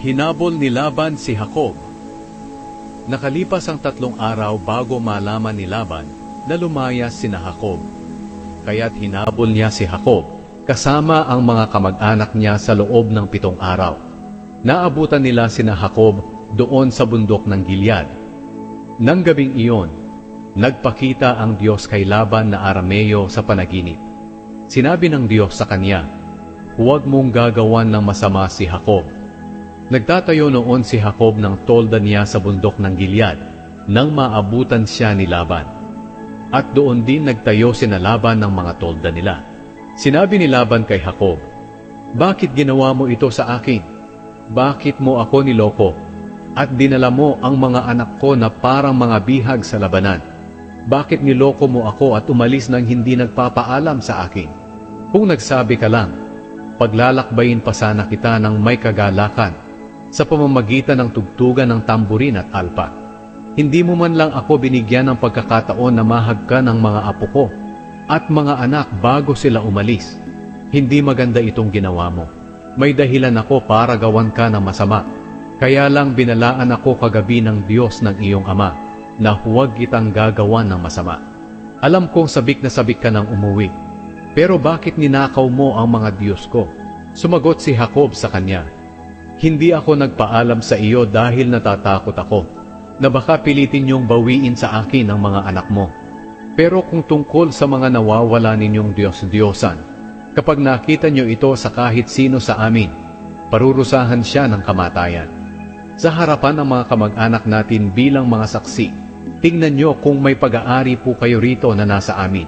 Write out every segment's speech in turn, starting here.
Hinabol ni Laban si Jacob. Nakalipas ang tatlong araw bago malaman ni Laban na lumayas si na Jacob. Kaya't hinabol niya si Jacob kasama ang mga kamag-anak niya sa loob ng pitong araw. Naabutan nila si na Jacob doon sa bundok ng Gilead. Nang gabing iyon, nagpakita ang Diyos kay Laban na Arameo sa panaginip. Sinabi ng Diyos sa kanya, Huwag mong gagawan ng masama si Jacob. Nagtatayo noon si Jacob ng tolda niya sa bundok ng Gilead nang maabutan siya ni Laban. At doon din nagtayo si Laban ng mga tolda nila. Sinabi ni Laban kay Jacob, Bakit ginawa mo ito sa akin? Bakit mo ako niloko? At dinala mo ang mga anak ko na parang mga bihag sa labanan. Bakit niloko mo ako at umalis nang hindi nagpapaalam sa akin? Kung nagsabi ka lang, paglalakbayin pa sana kita ng may kagalakan sa pamamagitan ng tugtugan ng tamburin at alpa. Hindi mo man lang ako binigyan ng pagkakataon na mahag ka ng mga apo ko at mga anak bago sila umalis. Hindi maganda itong ginawa mo. May dahilan ako para gawan ka ng masama. Kaya lang binalaan ako kagabi ng Diyos ng iyong ama na huwag kitang gagawan ng masama. Alam kong sabik na sabik ka ng umuwi. Pero bakit ninakaw mo ang mga Diyos ko? Sumagot si Jacob sa kanya, Hindi ako nagpaalam sa iyo dahil natatakot ako na baka pilitin niyong bawiin sa akin ang mga anak mo. Pero kung tungkol sa mga nawawala ninyong Diyos-Diyosan, kapag nakita niyo ito sa kahit sino sa amin, parurusahan siya ng kamatayan. Sa harapan ng mga kamag-anak natin bilang mga saksi, tingnan niyo kung may pag-aari po kayo rito na nasa amin,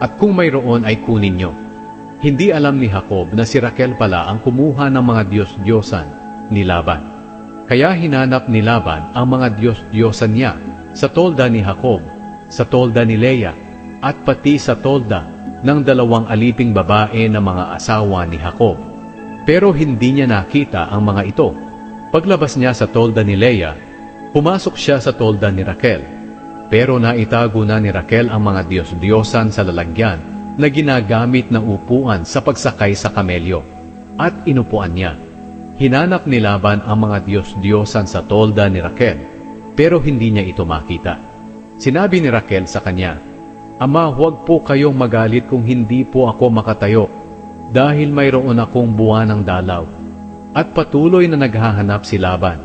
at kung mayroon ay kunin niyo. Hindi alam ni Jacob na si Raquel pala ang kumuha ng mga Diyos-Diyosan ni Laban. Kaya hinanap ni Laban ang mga Diyos-Diyosan niya sa tolda ni Jacob, sa tolda ni Leah, at pati sa tolda ng dalawang aliping babae na mga asawa ni Jacob. Pero hindi niya nakita ang mga ito. Paglabas niya sa tolda ni Leah, pumasok siya sa tolda ni Raquel. Pero naitago na ni Raquel ang mga Diyos-Diyosan sa lalagyan na ginagamit na upuan sa pagsakay sa kamelyo. At inupuan niya. Hinanap ni Laban ang mga Diyos-Diyosan sa tolda ni Raquel, pero hindi niya ito makita. Sinabi ni Raquel sa kanya, Ama, huwag po kayong magalit kung hindi po ako makatayo, dahil mayroon akong buwan ng dalaw. At patuloy na naghahanap si Laban,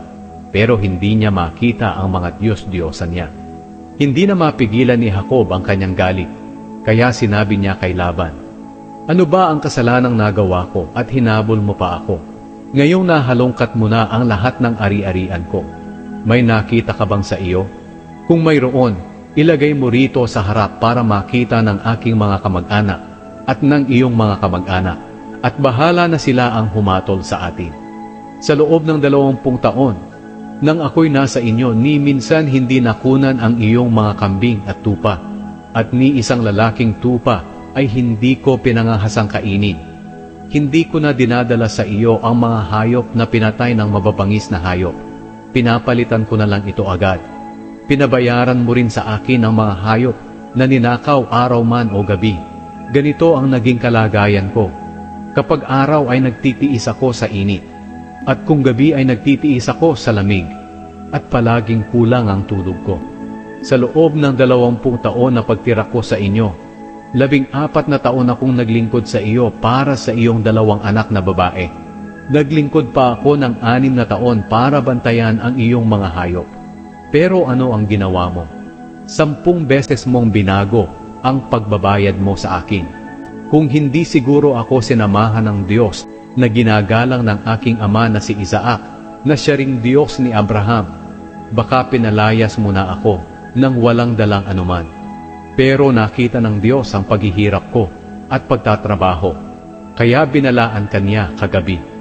pero hindi niya makita ang mga Diyos-Diyosan niya. Hindi na mapigilan ni Jacob ang kanyang galit, kaya sinabi niya kay Laban, Ano ba ang kasalanang nagawa ko at hinabol mo pa ako? Ngayong nahalongkat mo na ang lahat ng ari-arian ko. May nakita ka bang sa iyo? Kung mayroon, ilagay mo rito sa harap para makita ng aking mga kamag-anak at ng iyong mga kamag-anak at bahala na sila ang humatol sa atin. Sa loob ng dalawampung taon, nang ako'y nasa inyo, ni minsan hindi nakunan ang iyong mga kambing at tupa, at ni isang lalaking tupa ay hindi ko pinangahasang kainin. Hindi ko na dinadala sa iyo ang mga hayop na pinatay ng mababangis na hayop. Pinapalitan ko na lang ito agad. Pinabayaran mo rin sa akin ang mga hayop na ninakaw araw man o gabi. Ganito ang naging kalagayan ko. Kapag araw ay nagtitiis ako sa init, at kung gabi ay nagtitiis ako sa lamig, at palaging kulang ang tulog ko. Sa loob ng dalawampung taon na pagtira ko sa inyo, labing apat na taon akong naglingkod sa iyo para sa iyong dalawang anak na babae. Naglingkod pa ako ng anim na taon para bantayan ang iyong mga hayop. Pero ano ang ginawa mo? Sampung beses mong binago ang pagbabayad mo sa akin. Kung hindi siguro ako sinamahan ng Diyos na ginagalang ng aking ama na si Isaac, na siya ring Diyos ni Abraham, baka pinalayas mo na ako nang walang dalang anuman. Pero nakita ng Diyos ang paghihirap ko at pagtatrabaho, kaya binalaan kanya kagabi.